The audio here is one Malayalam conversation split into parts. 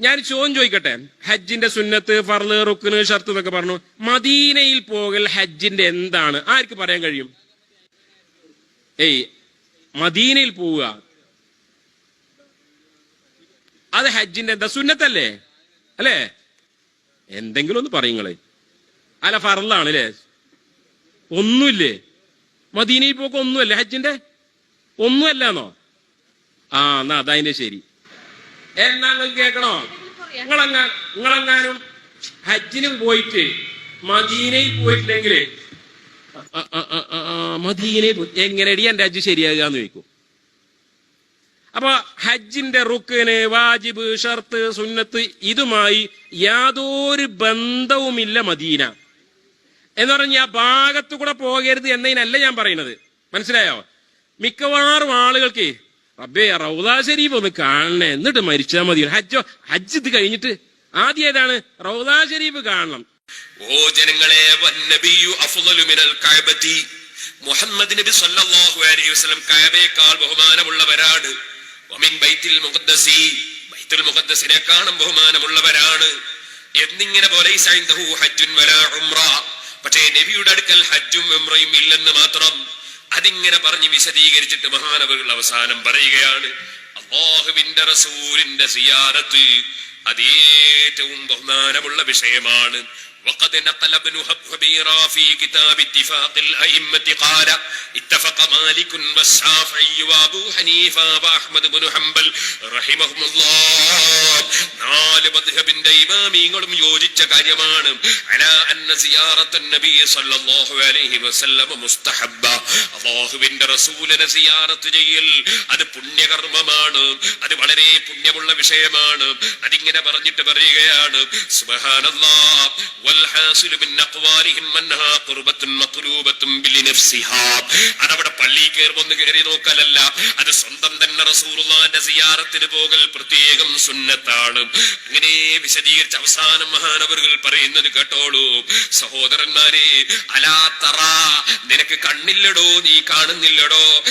ഞാൻ ചോദ്യം ചോദിക്കട്ടെ? ഹജ്ജിന്റെ സുന്നത്ത് ഫർൾ റുക്കിന് ഷർത്ത് എന്നൊക്കെ പറഞ്ഞു. മദീനയിൽ പോകൽ ഹജ്ജിന്റെ എന്താണ്? ആർക്ക് പറയാൻ കഴിയും? ഏയ് മദീനയിൽ പോവുക. അത് ഹജ്ജിന്റെ എന്താ? സുന്നത്തല്ലേ? അല്ലേ? എന്തെങ്കിലും ഒന്ന് പറയുങ്ങളെ അല്ല ഫറലാണ് അല്ലേ ഒന്നുമില്ലേ? മദീനയിൽ പോക്ക് ഒന്നുമല്ലേ ഹജ്ജിന്റെ? ഒന്നുമല്ലാന്നോ? ആ എന്നാ അതതിന്റെ ശരി. എന്നാ കേൾക്കണോ? കേക്കണോ നിങ്ങളെങ്ങാ നിങ്ങളെങ്ങാനും ഹജ്ജിന് പോയിട്ട് മദീനയിൽ പോയിട്ടില്ലെങ്കിൽ മദീനയിൽ എങ്ങനെയടി എന്റെ ഹജ്ജ് ശരിയാകാന്ന് ചോദിക്കും. അപ്പൊ ഹജ്ജിന്റെ റുക്കിന് വാജിബ് ഷർത്ത് സുന്നത്ത് ഇതുമായി യാതൊരു ബന്ധവുമില്ല മദീന. എന്ന് പറഞ്ഞ ആ ഭാഗത്തു കൂടെ പോകരുത് എന്നതിനല്ല ഞാൻ പറയുന്നത്. മനസ്സിലായോ? മിക്കവാറും ആളുകൾക്ക് റബ്ബേ റൗദാ ശരീഫ് ഒന്ന് കാണണേ. എന്നിട്ട് മരിച്ചാൽ മതി. ഹജ്ജോ ഹജ്ജ് ഇത് കഴിഞ്ഞിട്ട് ആദ്യം ഏതാണ്? റൗദാ ശരീഫ് കാണണം. ഓ ജനങ്ങളെ മുഹമ്മദ് നബി സല്ലല്ലാഹു അലൈഹി വസല്ലം കഅബയേക്കാൾ ബഹുമാനമുള്ളവരാണ്. വമിൻ ബൈത്തുൽ മുഖദ്ദസി. ബൈത്തുൽ മുഖദ്ദസിനെക്കാളും ബഹുമാനമുള്ളവരാണ്. എന്നിങ്ങനെ പോലെ ഹജ്ജുൻ വലാ ഉംറ. പക്ഷേ നബിയുടെ അടുക്കൽ ഹജ്ജും ഉംറയും ഇല്ലെന്ന് മാത്രം അതിങ്ങനെ പറഞ്ഞ് വിശദീകരിച്ചിട്ട് മഹാനവകൾ അവസാനം പറയുകയാണ് അള്ളാഹുവിന്റെ റസൂലിന്റെ സിയാറത്ത് അത് ഏറ്റവും ബഹുമാനമുള്ള വിഷയമാണ് وقد نقل ابن هبيرا في كتاب اتفاق الأئمة قال اتفق مالك والشافعي وابو حنيفة وأحمد بن حنبل رحمهم الله നാല് മദ്ഹബിന്റെ ഇമാമിങ്ങളും യോജിച്ച കാര്യമാണ്. റസൂലിനെ സിയാറത്ത് ചെയ്യൽ അത് പുണ്യകർമ്മമാണ്. അത് വളരെ പുണ്യമുള്ള വിഷയമാണ്. അതിങ്ങനെ പറഞ്ഞിട്ട് പറയുകയാണ്. അതവിടെ പള്ളി കയറുമെന്ന് കയറി നോക്കലല്ല. അത് സ്വന്തം ദിവസം തന്നെ റസൂറുള്ളാന്റെ സിയാറത്തിന് പോകൽ പ്രത്യേകം സുന്നത്താണ്. അങ്ങനെ വിശദീകരിച്ച അവസാനം മഹാനവറുകൾ പറയുന്നത് കേട്ടോളൂ. സഹോദരന്മാരെ അലാ തറ നിനക്ക് കണ്ണില്ലടോ നീ കാണുന്നില്ലടോ.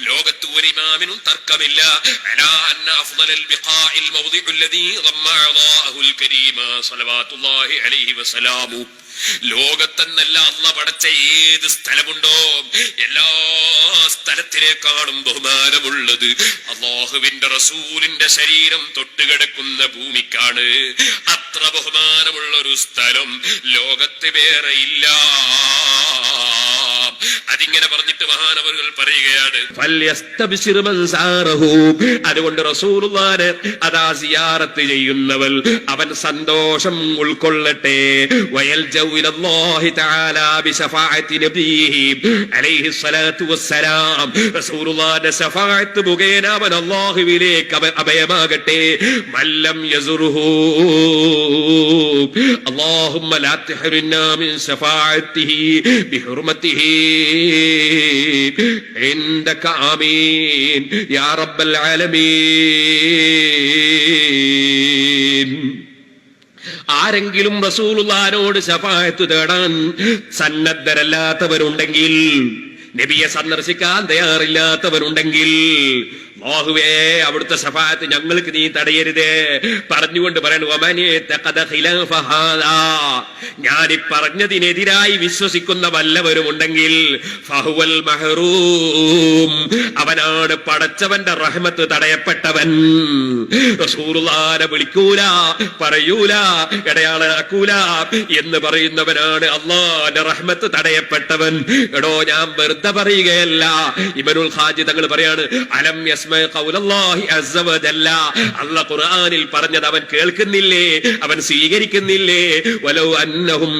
ലോകത്ത് ഒരിമാമിനും തർക്കമില്ല. ലോകത്തെന്നല്ല അള്ള പടച്ച ഏത് സ്ഥലമുണ്ടോ എല്ലാ സ്ഥലത്തിനേക്കാളും ബഹുമാനമുള്ളത്. അള്ളാഹുവിന്റെ റസൂലിന്റെ ശരീരം തൊട്ടുകിടക്കുന്ന ഭൂമിക്കാണ്. അത്ര ബഹുമാനമുള്ള ഒരു സ്ഥലം ലോകത്ത് വേറെ ഇല്ല. അതിങ്ങനെ പറഞ്ഞിട്ട് മഹാനവറുകൾ പറയുകയാണ് ഫല്യസ്തബ്ശിർ മൻ സാറഹു. അതുകൊണ്ട് റസൂലുള്ളാനെ അതാ സിയാറത്ത് ചെയ്യുന്നവൾ അവൻ സന്തോഷം ഉൾക്കൊള്ളട്ടെ വയൽജൗ ഇലല്ലാഹി തആല ബിശഫാഅത്തി നബിഹി അലൈഹി സ്വലാത്തു വസ്സലാം റസൂലുള്ളാന്റെ ശഫാഅത്ത് മുഖേന അവൻ അല്ലാഹുവിലേക്ക് അവ- അഭയമാകട്ടെ മല്ലം യസുറുഹു اللهم لا تحرمنا من شفاعته بحرمته عندك آمين يا رب العالمين ആരെങ്കിലും റസൂലുള്ളാനോട് ശഫായത്ത് തേടാൻ സന്നദ്ധരല്ലാത്തവരുണ്ടെങ്കിൽ നബിയെ സന്ദർശിക്കാൻ തയ്യാറില്ലാത്തവരുണ്ടെങ്കിൽ മോഹുവേ അവിടുത്തെ സഫായത്ത് ഞങ്ങൾക്ക് നീ തടയരുതേ. പറഞ്ഞുകൊണ്ട് പറയണു. ഞാൻ ഈ പറഞ്ഞതിനെതിരായി വിശ്വസിക്കുന്ന വല്ലവരുമുണ്ടെങ്കിൽ ഫഹുവൽ മഹറൂം. അവനാണ് പടച്ചവന്റെ റഹ്മത്ത് തടയപ്പെട്ടവൻ. വിളിക്കൂല പറയൂല ഇടയാളാക്കൂല എന്ന് പറയുന്നവനാണ് അള്ളാന്റെ റഹ്മത്ത് തടയപ്പെട്ടവൻ. എടോ ഞാൻ വെറുതെ പറയുകയല്ല. ഇബനുൽ ഹാജി തങ്ങൾ പറയാണ് അലം അല്ല ഖുർആനിൽ പറഞ്ഞത് അവൻ കേൾക്കുന്നില്ലേ? അവൻ സ്വീകരിക്കുന്നില്ലേ? വലൗ അന്നഹും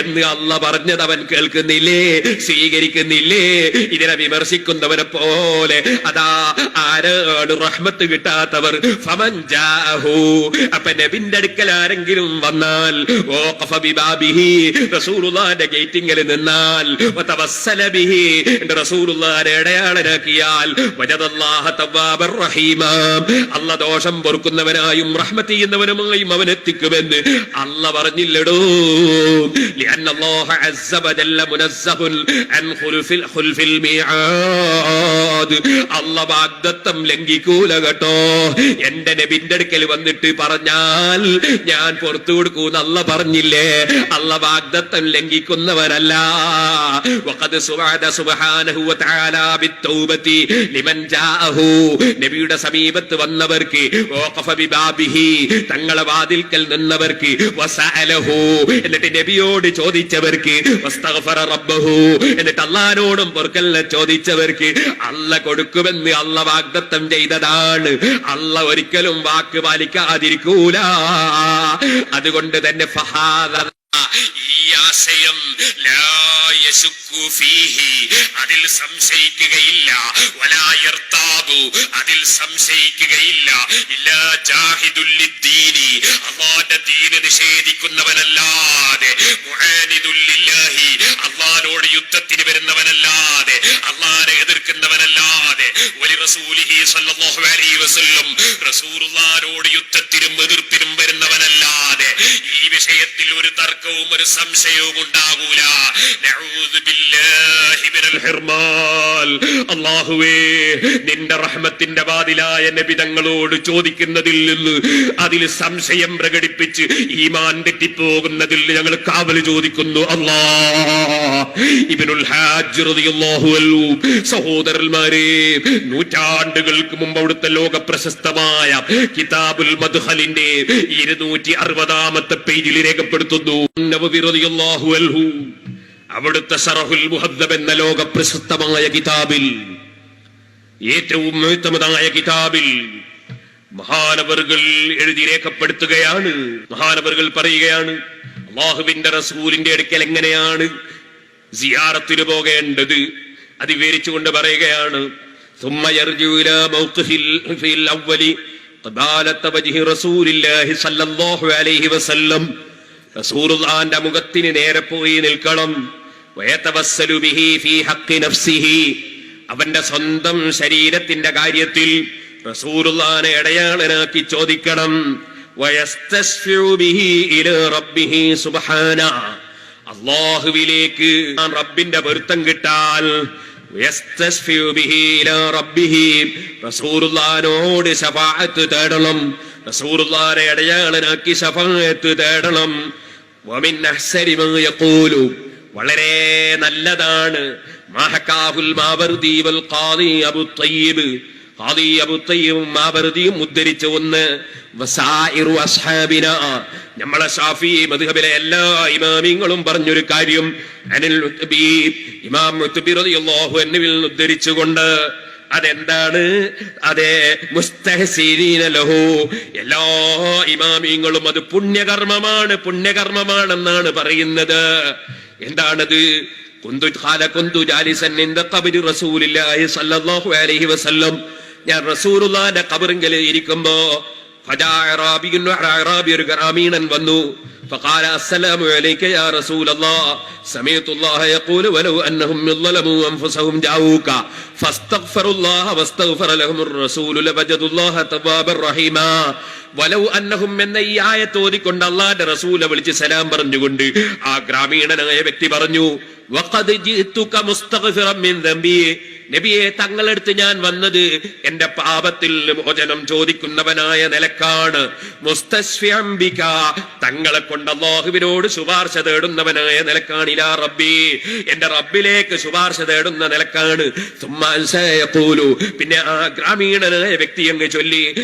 എന്ന് അല്ല പറഞ്ഞത് അവൻ കേൾക്കുന്നില്ലേ? സ്വീകരിക്കുന്നില്ലേ? ഇതിനെ വിമർശിക്കുന്നവനെ പോലെ അതാ ആരാണ് റഹ്മത്ത് കിട്ടാത്തവർ? അപ്പൊ നബിന്റെ അടുക്കൽ ആരെങ്കിലും വന്നാൽ ഗേറ്റിംഗിൽ നിന്നാൽ ദോഷം പൊറുക്കുന്നവനായും റഹ്മത്ത് അവൻ എത്തിക്കുമെന്ന് അല്ല പറഞ്ഞില്ലടോ. അല്ല വാഗ്ദത്തം ലംഘിക്കൂല കേട്ടോ. എന്റെ നബിന്റെ അടുക്കൽ വന്നിട്ട് പറഞ്ഞാൽ ഞാൻ പുറത്തു കൊടുക്കൂന്ന് അല്ല പറഞ്ഞില്ലേ? അല്ല വാഗ്ദത്തം ലംഘിക്കുന്നവനല്ല നബിയുടെ സമീപത്ത് വന്നവർക്ക് തങ്ങളെ വാതിൽക്കൽ നിന്നവർക്ക് എന്നിട്ട് നബിയോട് ചോദിച്ചവർക്ക് എന്നിട്ട് അള്ളഹാനോടും പൊറുക്കലിനെ ചോദിച്ചവർക്ക് അല്ല കൊടുക്കുമെന്ന് അല്ല വാഗ്ദത്തം ചെയ്തതാണ്. അല്ല ഒരിക്കലും വാക്ക് പാലിക്കാതിരിക്കൂല. അതുകൊണ്ട് തന്നെ ഫഹാദ ഈ ആശയം അതിൽ സംശയിക്കുകയില്ല. അതിൽ സംശയിക്കുകയില്ല. അല്ലാഹുവിന്റെ ദീന് നിഷേധിക്കുന്നവനല്ലാതെ അല്ലാഹുവോട് യുദ്ധത്തിന് വരുന്നവനല്ലാതെ റസൂലിഹി സല്ലല്ലാഹു അലൈഹി വസല്ലം റസൂലുള്ളാഹിനോട് യുദ്ധത്തിനും എതിർപ്പിനും വരുന്നവനല്ലാതെ ഈ വിഷയത്തിൽ ഒരു തർക്കവും ഒരു സംശയവും ഉണ്ടാകൂല അല്ലാഹുവേ നിന്റെ റഹ്മത്തിന്റെ വാതിലായ നബി തങ്ങളോട് ചോദിക്കുന്നതിൽ നിന്ന് അതിൽ സംശയം പ്രകടിപ്പിച്ച് ഈമാൻ തെറ്റിപ്പോകുന്നതിൽ ഞങ്ങൾ കാവൽ ചോദിക്കുന്നു. അല്ലാ ഇബ്നുൽ ഹാജ് സഹോദരന്മാരെ നൂറ്റാണ്ടുകൾക്ക് മുമ്പ് അവിടുത്തെ ലോക പ്രശസ്തമായ കിതാബുൽ മദ്ഹലിന്റെ ഇരുന്നൂറ്റി അറുപതാമത്തെ പേജിൽ രേഖപ്പെടുത്തുന്നു. അവിടുത്തെ സറഹുൽ മുഹദ്ദബ് എന്ന ലോകപ്രസിദ്ധമായ കിതാബിൽ ഏറ്റവും എഴുത്തമതായ കിതാബിൽ മഹാനവറുകൾ എഴുതി രേഖപ്പെടുത്തുകയാണ് മഹാനവറുകൾ പറയുകയാണ് അള്ളാഹുവിന്റെ റസൂലിന്റെ അടുക്കൽ എങ്ങനെയാണ് സിയാറത്തിന് പോകേണ്ടത്? അത് വിവരിച്ചുകൊണ്ട് പറയുകയാണ് റസൂലിന്റെ മുഖത്തിന് നേരെ പോയി നിൽക്കണം. അവന്റെ സ്വന്തം ശരീരത്തിന്റെ കാര്യത്തിൽ റസൂലുള്ളാനെ ഇടയാളനാക്കി ചോദിക്കണം. അള്ളാഹുവിലേക്ക് റബ്ബിന്റെ പൊരുത്തം കിട്ടാൽ റസൂറുല്ലാനോട് ശഫാഅത്ത് തേടണം. റസൂറുല്ലാനെ ഇടയാളനാക്കി ശഫാഅത്ത് തേടണം. വമിൻ അഹ്സരി യഖൂലു. വളരെ നല്ലതാണ്. മാവർദിയും ഉദ്ധരിച്ച ഒന്ന് നമ്മളെ ഷാഫി മദ്ഹബിലെ എല്ലാ ഇമാമിങ്ങളും പറഞ്ഞൊരു കാര്യം അനിൽ ഇമാം നിന്ന് ഉദ്ധരിച്ചുകൊണ്ട് അതെന്താണ്? അതെ ലഹു. എല്ലാ ഇമാമിങ്ങളും അത് പുണ്യകർമ്മമാണ് പുണ്യകർമ്മമാണെന്നാണ് പറയുന്നത്. എന്താണത് കുന്തു ഖാല കുന്തു ജാലിസൻ ഇൻദ ഖബരി റസൂലില്ലാഹി സ്വല്ലല്ലാഹു അലൈഹി വസല്ലം ഞാൻ റസൂലുള്ളാഹിന്റെ ഖബറിങ്കൽ ഇരിക്കുമ്പോ ഫജാ അറാബിയുൻ അറാബി ഒരു ഗ്രാമീണൻ വന്നു فقال السلام عليك يا رسول الله سمعت الله يقول ولو انهم ظلموا انفسهم جاءوك فاستغفروا الله واستغفر لهم الرسول لوجدوا الله توابا رحيما വലൗ അന്നഹും എന്ന ഈ ആയത്ത് ഓതിക്കൊണ്ട് അള്ളാന്റെ റസൂല വിളിച്ച് സലാം പറഞ്ഞുകൊണ്ട് ആ ഗ്രാമീണനായ വ്യക്തി പറഞ്ഞു നബിയെ തങ്ങളടുത്ത് ഞാൻ വന്നത് എന്റെ പാപത്തിൽ മോചനം ചോദിക്കുന്നവനായ നിലക്കാണ്. മുസ്തസ്ഫിഅൻ ബിക. തങ്ങളെ കൊണ്ട് അള്ളാഹുവിനോട് ശുപാർശ തേടുന്നവനായ നിലക്കാണ്. ഇലാ റബ്ബി. എന്റെ റബ്ബിലേക്ക് ശുപാർശ തേടുന്ന നിലക്കാണ്. പിന്നെ ആ ഗ്രാമീണനായ വ്യക്തി അങ്ങ് ചൊല്ലി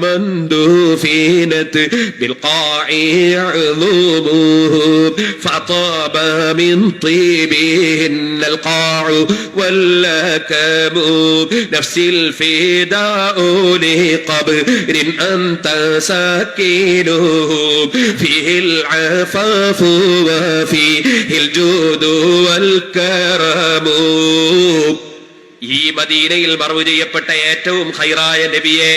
യാ ഖൈറ من دفنت بالقاع عظومه فطاب من طيبهن القاع واللكم نفسي الفداء لقبر أنت ساكنه فيه العفاف وفيه الجود والكرم ഈ മദീനയിൽ മറവ് ചെയ്യപ്പെട്ട ഏറ്റവും ഹൈറായ നബിയെ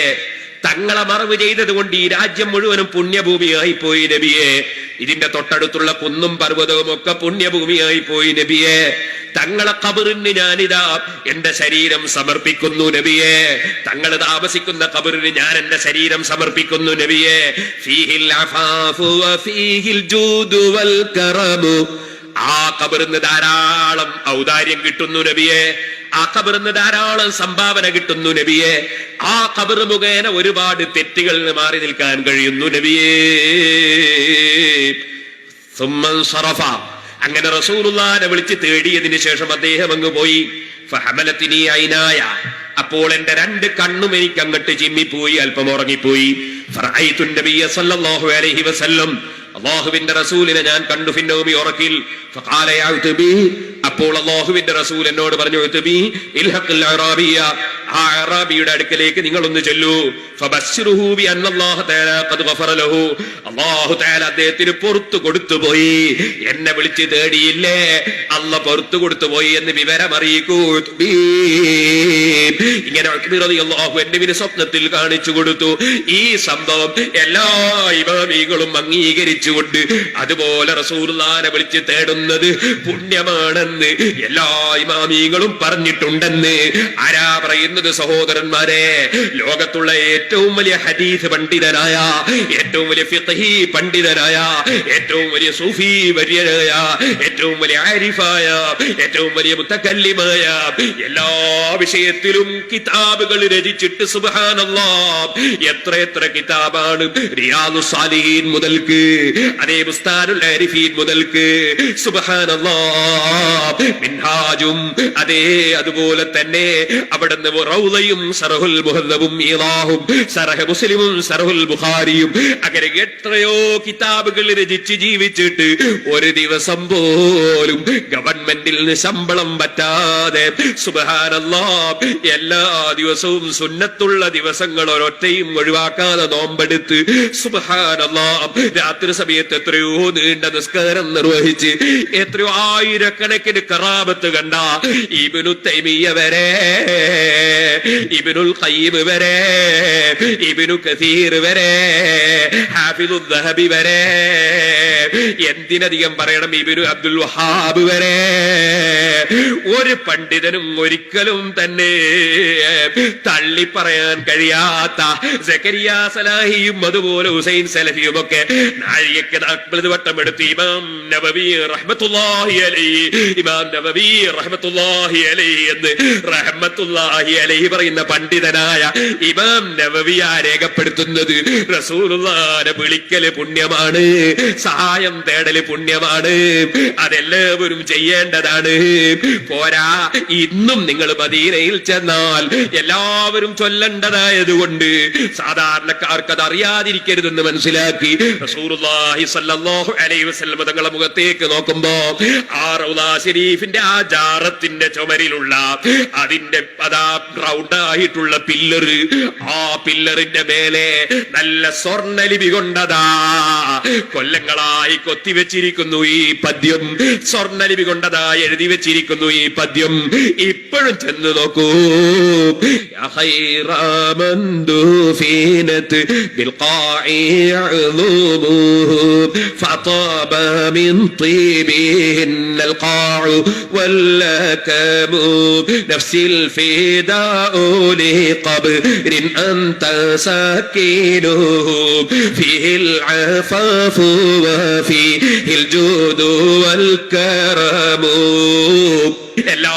തങ്ങളെ മറവ് ചെയ്തത് കൊണ്ട് ഈ രാജ്യം മുഴുവനും പുണ്യഭൂമിയായി പോയി നബിയെ. ഇതിന്റെ തൊട്ടടുത്തുള്ള കുന്നും പർവതവും ഒക്കെ പുണ്യഭൂമിയായി പോയി നബിയെ. തങ്ങളെ കബറിന് ഞാനിതാ എന്റെ ശരീരം സമർപ്പിക്കുന്നു നബിയെ. തങ്ങൾ താമസിക്കുന്ന കബറിന് ഞാൻ എന്റെ ശരീരം സമർപ്പിക്കുന്നു നബിയെ. ഫീഹിൽ അഫാഫു വഫീഹിൽ ജൂദു വൽ കറമു ആ കബറിന്ന് ധാരാളം ഔദാര്യം കിട്ടുന്നു നബിയെ. ആ കബറിന്ന് ധാരാളം സംഭാവന കിട്ടുന്നു നബിയെ. ആ കബർ മുഖേന ഒരുപാട് തെറ്റുകളിൽ മാറി നിൽക്കാൻ കഴിയുന്നു നബിയേ. അങ്ങനെ റസൂലുള്ളാനെ വിളിച്ച് തേടിയതിനു ശേഷം അദ്ദേഹം അങ്ങ് പോയി. ഫഹമലത്തിനി ഐനായ. അപ്പോൾ എന്റെ രണ്ട് കണ്ണും എനിക്ക് അങ്ങട്ട് ചിമ്മിപ്പോയി അല്പം ഉറങ്ങിപ്പോയി. അലൈഹി വസല്ലം. അള്ളാഹുവിന്റെ റസൂലിനെ ഞാൻ കണ്ടു ഫിന്നോമി ഉറക്കിൽ. അപ്പോൾ അള്ളാഹുവിന്റെ റസൂൽ എന്നോട് പറഞ്ഞു ആ അറാബിയുടെ അടുക്കലേക്ക് നിങ്ങൾ ഒന്ന് ചെല്ലൂ അള്ളാഹു അദ്ദേഹത്തിന് പുറത്തു കൊടുത്തുപോയി എന്നെ വിളിച്ച് തേടിയില്ലേ? അല്ല പുറത്തു കൊടുത്തുപോയി എന്ന് വിവരം അറിയിക്കൂ. ഇങ്ങനെ സ്വപ്നത്തിൽ കാണിച്ചു കൊടുത്തു. ഈ സംഭവം എല്ലാ ഇമാമികളും അംഗീകരിച്ചുകൊണ്ട് അതുപോലെ റസൂലുള്ളാനെ വിളിച്ച് തേടുന്നത് പുണ്യമാണെന്ന് എല്ലാ ഇമാമികളും പറഞ്ഞിട്ടുണ്ടെന്ന് ആരാ പറയുന്നത് സഹോദരന്മാരെ? ലോകത്തുള്ള ഏറ്റവും വലിയ ഹദീസ് പണ്ഡിതനായ ഏറ്റവും വലിയ ഫിത്തഹി പണ്ഡിതനായ ഏറ്റവും വലിയ സൂഫി വര്യനായ ഏറ്റവും വലിയ ആരിഫായ ഏറ്റവും വലിയ മുത്തക്കല്ലിമായ എല്ലാ വിഷയത്തിലും കിതാബുകൾ രചിച്ചിട്ട് സുബ്ഹാനല്ലാ. എത്ര എത്ര കിതാബാണ് റിയാദു സാലിഹീൻ മുതൽക്ക് അതേ മുസ്താനുൽ ആരിഫീൻ മുതൽക്ക് സുബ്ഹാനല്ലാ. മിൻഹാജും അതേ അതുപോലെ തന്നെ അവിടുന്ന് റൗദയും സറഹുൽ മുഹദ്ദബും ഈലാഹും സറഹ് മുസ്ലിമും സറഹുൽ ബുഖാരിയും അങ്ങനെ എത്രയോ കിതാബുകൾ രചിച്ച് ജീവിച്ചിട്ട് ഒരു ദിവസം പോലും ഗവൺമെന്റിൽ നിന്ന് ശമ്പളം പറ്റാതെ എല്ലാ ദിവസവും സുന്നത്തുള്ള ദിവസങ്ങൾ ഒരൊറ്റയും ഒഴിവാക്കാതെ നോമ്പെടുത്ത് രാത്രി സമയത്ത് എത്രയോ നീണ്ട നിസ്കാരം നിർവഹിച്ച് എത്രയോ ആയിരക്കണക്കിന് കറാപത്ത് കണ്ട ഇബിനു തൈമിയ വരെ ഇബിനുൽ ഖയ്യിം വരെ ഇബിനു കസീർ വരെ ഹാഫിദു ദഹബി വരെ എന്തിനധികം പറയണം ഇബിനു അബ്ദുൽ വഹാബ് വരെ. ഒരു പണ്ഡിതനും ഒരിക്കലും തന്നെ തള്ളി പറയാൻ കഴിയാത്ത സക്കരിയ സലാഹിയും അതുപോലെ ഹുസൈൻ സലഫിയും ഒക്കെ നാഴികക്ക് നാൽപ്പത് വട്ടം എടുത്ത് ഇമാം നബവി റഹ്മത്തുല്ലാഹി അലൈഹി ഇമാം നബവി റഹ്മത്തുല്ലാഹി അലൈഹി എന്ന് റഹ്മത്തുല്ലാഹി അലൈഹി പറയുന്ന പണ്ഡിതനായ ഇമാം നബവിയ രേഖപ്പെടുത്തുന്നത് റസൂലുള്ളാനെ വിളിക്കൽ പുണ്യമാണ് സഹായം തേടൽ പുണ്യമാണ് അതെല്ലാവരും ചെയ്യേണ്ടതാണ്. പോരാ ഇന്നും നിങ്ങൾ മദീനയിൽ ചെന്നാൽ എല്ലാവരും ചൊല്ലേണ്ടതായത് കൊണ്ട് സാധാരണക്കാർക്ക് അത് അറിയാതിരിക്കരുതെന്ന് മനസ്സിലാക്കി തങ്ങളെ മുഖത്തേക്ക് നോക്കുമ്പോ ആ റൗദാ ഷെരീഫിന്റെ ആ ജാറത്തിന്റെ ചുമരിലുള്ള അതിന്റെ അതാ റൗണ്ട് ആയിട്ടുള്ള പില്ലറ് ആ പില്ലറിന്റെ മേലെ നല്ല സ്വർണലിപി കൊണ്ടതാ കൊല്ലങ്ങളായി കൊത്തിവെച്ചിരിക്കുന്നു ഈ പദ്യം. സ്വർണലിപി കൊണ്ടതായി എഴുതി വെച്ചിരിക്കുന്നു ഈ പദ്യം. ഇപ്പോഴും ചെന്ന് നോക്കൂ യാ ഖൈറ മൻ ദുഫിനത് بالقاع عظومه فطاب من طيبهن القاع واللكم نفسي الفداء لقبر أنت ساكنه فيه العفاف وفيه الجود والكرم എല്ലാ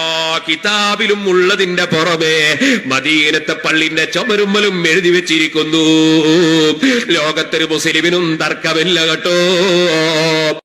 കിതാബിലും ഉള്ളതിന്റെ പുറമെ മദീനത്തെ പള്ളിന്റെ ചുമരുമ്മലും എഴുതി വെച്ചിരിക്കുന്നു. ലോകത്തൊരു മുസ്ലിമിനും തർക്കമില്ല കേട്ടോ.